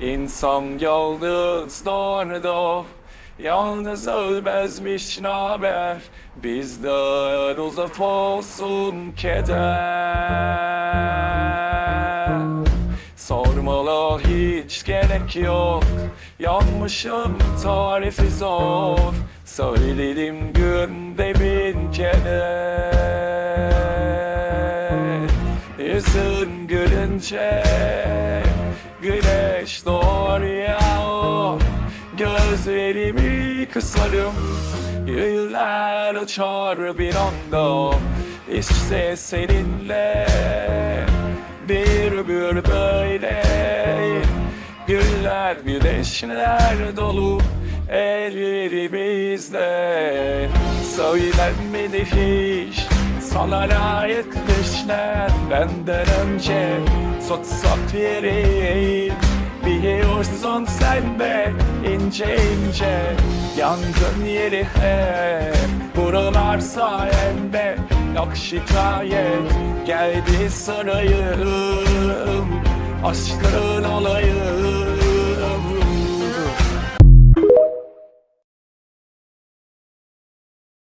İnsan yalnız doğru Yalnız ölmezmiş naber. Bizden uzak olsun keder. Sormalı hiç gerek yok Yanmışım tarifi zor. Söyledim günde bin kere. Yüzün gülünce Güneş doğar ya Gözlerimi kısarım Yıllar uçar bir anda. İşte seninle Bir ömür böyle. Güller güneşler dolu Ellerimizde Söylenmedi hiç Sana layık düşler. Benden önce Tutsak yeri Biliyorsun sen de ince ince Yangın yeri hep Buralar sayende Yok şikayet. Geldi sarayım Aşkın olayım